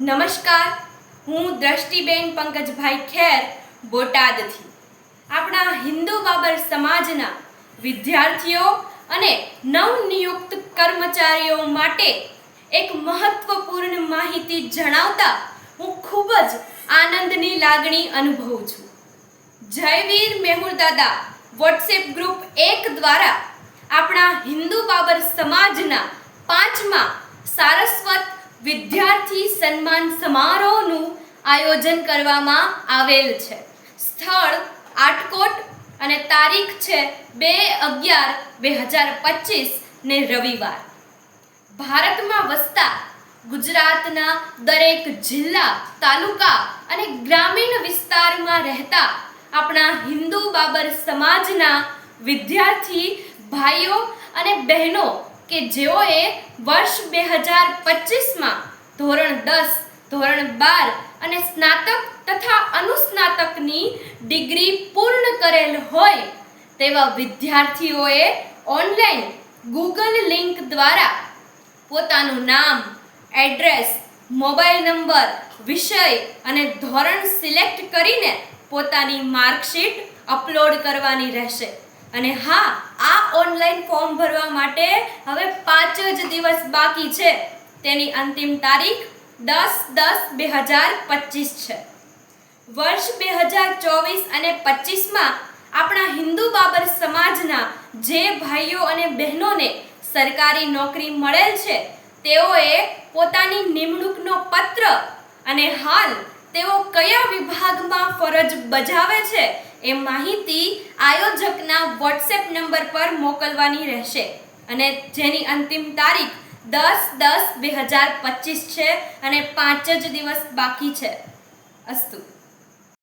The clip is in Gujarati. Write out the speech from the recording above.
નમસ્કાર, હું દ્રષ્ટિબેન પંકજભાઈ ખેર, બોટાદથી. આપણા હિન્દુ બાબર સમાજના વિદ્યાર્થીઓ અને નવનિયુક્ત કર્મચારીઓ માટે એક મહત્વપૂર્ણ માહિતી જણાવતા હું ખૂબ જ આનંદની લાગણી અનુભવું છું. જયવીર મેહુલ દાદા વોટ્સએપ ગ્રુપ એક દ્વારા આપણા હિન્દુ બાબર સમાજના પાંચમા સારસ્વત વિદ્યાર્થી સન્માન સમારોહનું આયોજન કરવામાં આવેલ છે. સ્થળ આટકોટ અને તારીખ છે બે અગિયાર બે હજાર પચીસ ને રવિવાર. ભારતમાં વસતા ગુજરાતના દરેક જિલ્લા, તાલુકા અને ગ્રામીણ વિસ્તારમાં રહેતા આપણા હિન્દુ બાબર સમાજના વિદ્યાર્થી ભાઈઓ અને બહેનો કે જેઓએ વર્ષ બે હજાર પચીસમાં ધોરણ દસ, ધોરણ બાર અને સ્નાતક તથા અનુસ્નાતકની ડિગ્રી પૂર્ણ કરેલ હોય, તેવા વિદ્યાર્થીઓએ ઓનલાઈન ગૂગલ લિંક દ્વારા પોતાનું નામ, એડ્રેસ, મોબાઈલ નંબર, વિષય અને ધોરણ સિલેક્ટ કરીને પોતાની માર્કશીટ અપલોડ કરવાની રહેશે. અને હા, આ ઓનલાઈન ફોર્મ ભરવા માટે હવે પાંચ જ દિવસ બાકી છે. તેની અંતિમ તારીખ દસ દસ બે હજાર પચીસ છે. વર્ષ બે હજાર ચોવીસ અને પચીસમાં આપણા હિન્દુ બાબર સમાજના જે ભાઈઓ અને બહેનોને સરકારી નોકરી મળેલ છે, તેઓએ પોતાની નિમણૂકનો પત્ર અને હાલ તેઓ કયા વિભાગમાં ફરજ બજાવે છે એ માહિતી આયોજકના વોટ્સએપ નંબર પર મોકલવાની રહેશે. અને જેની અંતિમ તારીખ દસ દસ બે હજાર પચીસ છે અને પાંચ જ દિવસ બાકી છે. અસ્તુ.